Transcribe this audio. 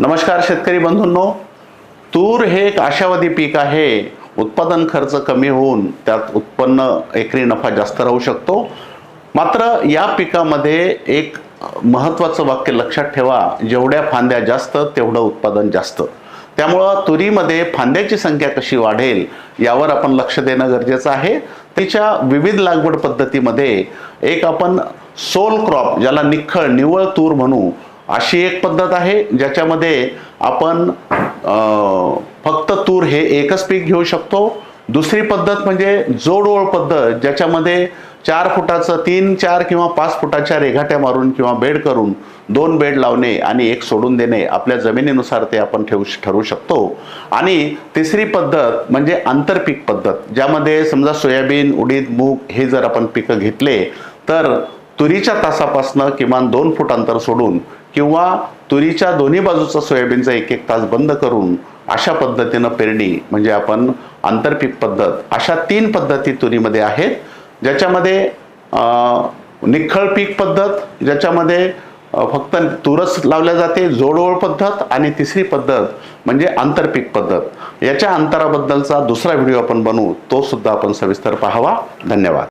नमस्कार शेतकरी बंधूंनो. तूर हे एक आशावादी पीक आहे. उत्पादन खर्च कमी होऊन त्यात उत्पन्न एकरी नफा जास्त राहू शकतो. मात्र या पिकामध्ये एक महत्त्वाचं वाक्य लक्षात ठेवा. जेवढ्या फांद्या जास्त तेवढं उत्पादन जास्त. त्यामुळं तुरीमध्ये फांद्याची संख्या कशी वाढेल यावर आपण लक्ष देणं गरजेचं आहे. तिच्या विविध लागवड पद्धतीमध्ये एक आपण सोल क्रॉप ज्याला निखळ निवळ तूर म्हणू अशी एक पद्धत आहे ज्याच्यामध्ये आपण फक्त तूर हे एकच पीक घेऊ शकतो. दुसरी पद्धत म्हणजे जोडओळ पद्धत ज्याच्यामध्ये चार फुटाचं तीन चार किंवा पाच फुटाच्या रेघाट्या मारून किंवा बेड करून दोन बेड लावणे आणि एक सोडून देणे आपल्या जमिनीनुसार ते आपण ठेवू ठरवू शकतो. आणि तिसरी पद्धत म्हणजे आंतरपीक पद्धत ज्यामध्ये समजा सोयाबीन उडीद मूग हे जर आपण पिकं घेतले तर तुरीच्या तासापासनं किमान दोन फूट अंतर सोडून किंवा तुरीच्या दोन्ही बाजूचा सोयाबीनचा एक एक तास बंद करून अशा पद्धतीनं पेरणी म्हणजे आपण आंतरपीक पद्धत अशा तीन पद्धती तुरीमध्ये आहेत ज्याच्यामध्ये निखळ पीक पद्धत ज्याच्यामध्ये फक्त तुरच लावल्या जाते जोडओळ पद्धत आणि तिसरी पद्धत म्हणजे आंतरपीक पद्धत. याच्या अंतराबद्दलचा दुसरा व्हिडिओ आपण बनवू तो सुद्धा आपण सविस्तर पाहावा. धन्यवाद.